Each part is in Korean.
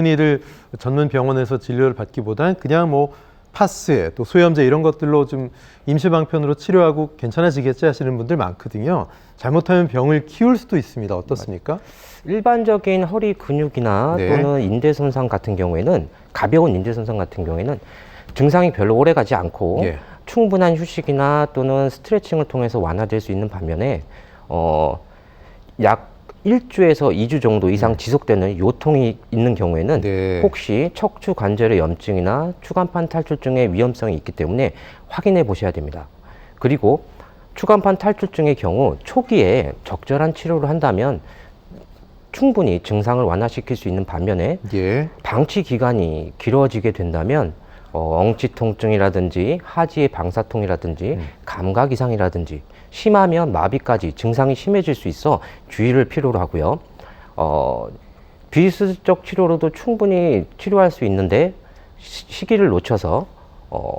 흔히들 전문 병원에서 진료를 받기보단 그냥 뭐 파스 또 소염제 이런 것들로 좀 임시방편으로 치료하고 괜찮아지겠지 하시는 분들 많거든요. 잘못하면 병을 키울 수도 있습니다. 어떻습니까? 일반적인 허리 근육이나 네. 또는 인대 손상 같은 경우에는 가벼운 인대 손상 같은 경우에는 증상이 별로 오래 가지 않고 예. 충분한 휴식이나 또는 스트레칭을 통해서 완화될 수 있는 반면에 어, 약 1주에서 2주 정도 이상 지속되는 요통이 있는 경우에는 음. 네. 혹시 척추 관절의 염증이나 추간판 탈출증의 위험성이 있기 때문에 확인해 보셔야 됩니다. 그리고 추간판 탈출증의 경우 초기에 적절한 치료를 한다면 충분히 증상을 완화시킬 수 있는 반면에 예. 방치 기간이 길어지게 된다면 어, 엉치 통증이라든지 하지의 방사통이라든지 감각 이상이라든지 심하면 마비까지 증상이 심해질 수 있어 주의를 필요로 하고요. 어, 비수술적 치료로도 충분히 치료할 수 있는데 시, 시기를 놓쳐서 어,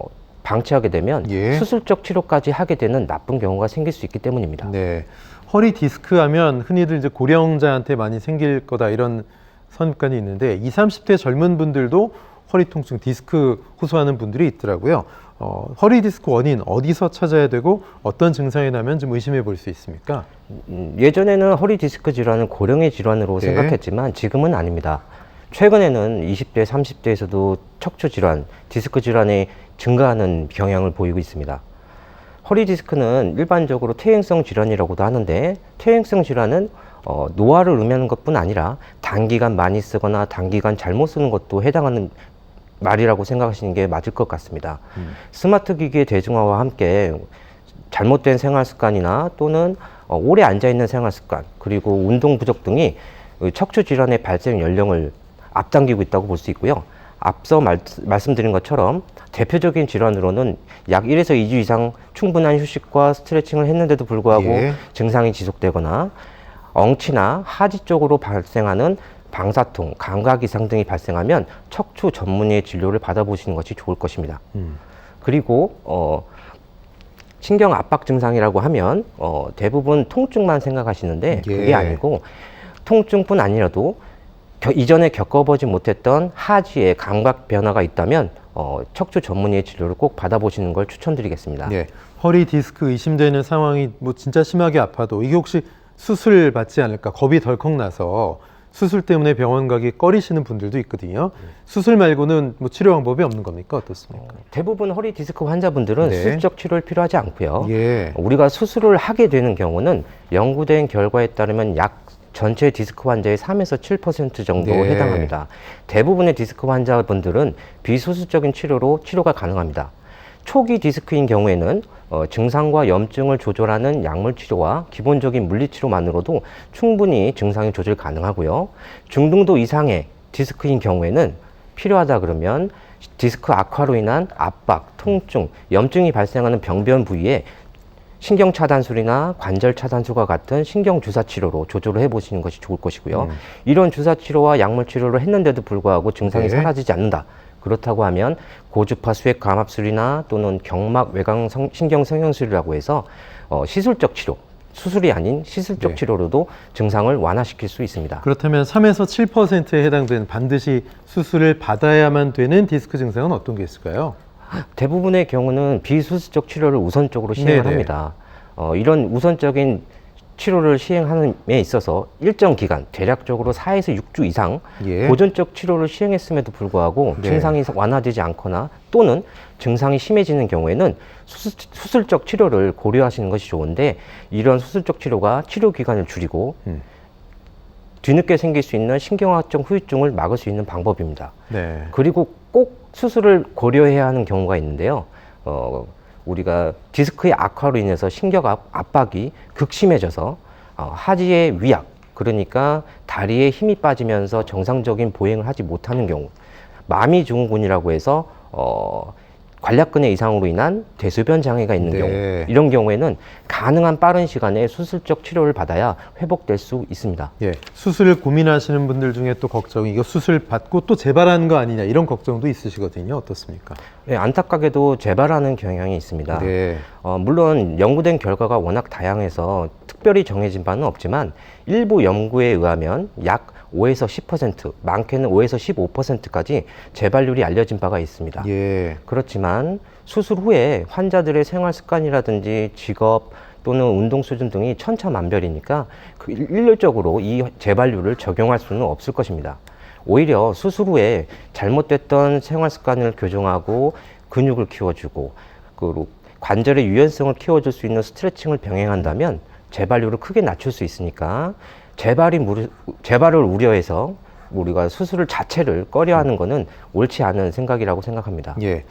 방치하게 되면 예. 수술적 치료까지 하게 되는 나쁜 경우가 생길 수 있기 때문입니다. 네. 허리 디스크 하면 흔히들 이제 고령자한테 많이 생길 거다 이런 선입관이 있는데 20, 30대 젊은 분들도 허리 통증, 디스크 호소하는 분들이 있더라고요. 어, 허리 디스크 원인 어디서 찾아야 되고 어떤 증상이 나면 좀 의심해 볼 수 있습니까? 음, 예전에는 허리 디스크 질환은 고령의 질환으로 네. 생각했지만 지금은 아닙니다. 최근에는 20대, 30대에서도 척추 질환, 디스크 질환이 증가하는 경향을 보이고 있습니다. 허리 디스크는 일반적으로 퇴행성 질환이라고도 하는데 퇴행성 질환은 어, 노화를 의미하는 것뿐 아니라 단기간 많이 쓰거나 단기간 잘못 쓰는 것도 해당하는 말이라고 생각하시는 게 맞을 것 같습니다. 스마트 기기의 대중화와 함께 잘못된 생활 습관이나 또는 어, 오래 앉아 있는 생활 습관 그리고 운동 부족 등이 의 척추 질환의 발생 연령을 앞당기고 있다고 볼 수 있고요. 앞서 말, 말씀드린 것처럼 대표적인 질환으로는 약 1에서 2주 이상 충분한 휴식과 스트레칭을 했는데도 불구하고 예. 증상이 지속되거나 엉치나 하지 쪽으로 발생하는 방사통, 감각 이상 등이 발생하면 척추 전문의의 진료를 받아보시는 것이 좋을 것입니다. 음. 그리고 어, 신경 압박 증상이라고 하면 어, 대부분 통증만 생각하시는데 예. 그게 아니고 통증뿐 아니라도 겨- 이전에 겪어보지 못했던 하지의 감각 변화가 있다면 어, 척추 전문의의 진료를 꼭 받아보시는 걸 추천드리겠습니다. 네. 허리 디스크 의심되는 상황이 뭐 진짜 심하게 아파도 이게 혹시 수술 받지 않을까 겁이 덜컥 나서 수술 때문에 병원 가기 꺼리시는 분들도 있거든요. 수술 말고는 뭐 치료 방법이 없는 겁니까? 어떻습니까? 대부분 허리 디스크 환자분들은 네. 수술적 치료를 필요하지 않고요. 예. 우리가 수술을 하게 되는 경우는 연구된 결과에 따르면 약 전체 디스크 환자의 3에서 7% 정도 네. 해당합니다. 대부분의 디스크 환자분들은 비수술적인 치료로 치료가 가능합니다. 초기 디스크인 경우에는 어, 증상과 염증을 조절하는 약물 치료와 기본적인 물리 치료만으로도 충분히 증상의 조절 가능하고요. 중등도 이상의 디스크인 경우에는 필요하다 그러면 디스크 악화로 인한 압박, 통증, 염증이 발생하는 병변 부위에 신경 차단술이나 관절 차단술과 같은 신경 주사 치료로 조절을 해보시는 것이 좋을 것이고요. 이런 주사 치료와 약물 치료를 했는데도 불구하고 증상이 네. 사라지지 않는다. 그렇다고 하면 고주파 수액 감압술이나 또는 경막 성- 신경 성형술이라고 해서 어, 시술적 치료, 수술이 아닌 시술적 네. 치료로도 증상을 완화시킬 수 있습니다. 그렇다면 3에서 7%에 해당되는 반드시 수술을 받아야만 되는 디스크 증상은 어떤 게 있을까요? 대부분의 경우는 비수술적 치료를 우선적으로 시행을 네네. 합니다. 어, 이런 우선적인 치료를 시행하는 데 있어서 일정 기간, 대략적으로 4에서 6주 이상 예. 보존적 치료를 시행했음에도 불구하고 네. 증상이 완화되지 않거나 또는 증상이 심해지는 경우에는 수술, 수술적 치료를 고려하시는 것이 좋은데 이런 수술적 치료가 치료 기간을 줄이고 음. 뒤늦게 생길 수 있는 신경학적 후유증을 막을 수 있는 방법입니다. 네. 그리고 꼭 수술을 고려해야 하는 경우가 있는데요. 어, 우리가 디스크의 악화로 인해서 신경 압- 압박이 극심해져서 어, 하지의 위약, 그러니까 다리에 힘이 빠지면서 정상적인 보행을 하지 못하는 경우, 마미 증후군이라고 해서 어, 관략근의 이상으로 인한 대소변 장애가 있는 네. 경우, 이런 경우에는 가능한 빠른 시간에 수술적 치료를 받아야 회복될 수 있습니다. 예. 수술을 고민하시는 분들 중에 또 걱정이 이거 수술 받고 또 재발하는 거 아니냐 이런 걱정도 있으시거든요. 어떻습니까? 예, 안타깝게도 재발하는 경향이 있습니다. 네. 어, 물론 연구된 결과가 워낙 다양해서 특별히 정해진 바는 없지만 일부 연구에 의하면 약 5에서 10%, 많게는 5에서 15%까지 재발률이 알려진 바가 있습니다. 예. 그렇지만 수술 후에 환자들의 생활 습관이라든지 직업 또는 운동 수준 등이 천차만별이니까 그 일- 일률적으로 이 재발률을 적용할 수는 없을 것입니다. 오히려 수술 후에 잘못됐던 생활 습관을 교정하고 근육을 키워주고 그리고 관절의 유연성을 키워줄 수 있는 스트레칭을 병행한다면 재발률을 크게 낮출 수 있으니까 재발이 무리, 재발을 우려해서 우리가 수술을 자체를 꺼려하는 것은 옳지 않은 생각이라고 생각합니다. 예.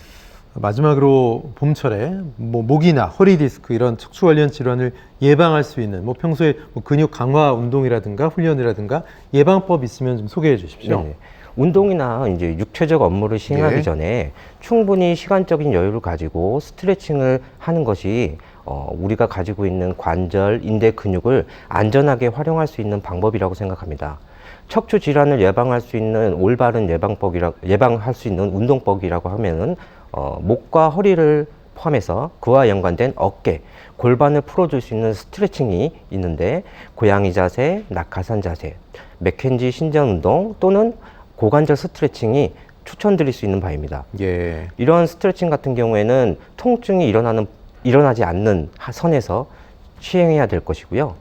마지막으로 봄철에 뭐 목이나 허리 디스크 이런 척추 관련 질환을 예방할 수 있는 뭐 평소에 뭐 근육 강화 운동이라든가 훈련이라든가 예방법 있으면 좀 소개해 주십시오. 네네. 운동이나 이제 육체적 업무를 시행하기 예. 전에 충분히 시간적인 여유를 가지고 스트레칭을 하는 것이 어, 우리가 가지고 있는 관절, 인대 근육을 안전하게 활용할 수 있는 방법이라고 생각합니다. 척추 질환을 예방할 수 있는 올바른 예방법이라 예방할 수 있는 운동법이라고 하면은 어, 목과 허리를 포함해서 그와 연관된 어깨, 골반을 풀어줄 수 있는 스트레칭이 있는데 고양이 자세, 낙하산 자세, 맥켄지 신전 운동 또는 고관절 스트레칭이 추천드릴 수 있는 바입니다. 예. 이런 스트레칭 같은 경우에는 통증이 일어나는 일어나지 않는 하- 선에서 시행해야 될 것이고요.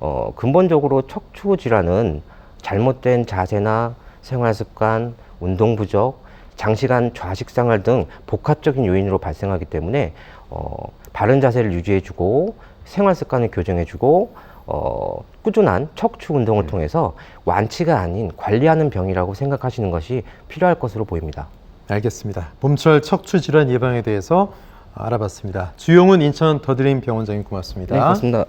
어, 근본적으로 척추 질환은 잘못된 자세나 생활 습관, 운동 부족, 장시간 좌식 생활 등 복합적인 요인으로 발생하기 때문에 어, 바른 자세를 유지해주고 생활 습관을 교정해주고 어, 꾸준한 척추 운동을 통해서 완치가 아닌 관리하는 병이라고 생각하시는 것이 필요할 것으로 보입니다. 알겠습니다. 봄철 척추 질환 예방에 대해서 알아봤습니다. 주용훈 인천 더드림 병원장님 고맙습니다. 네, 고맙습니다.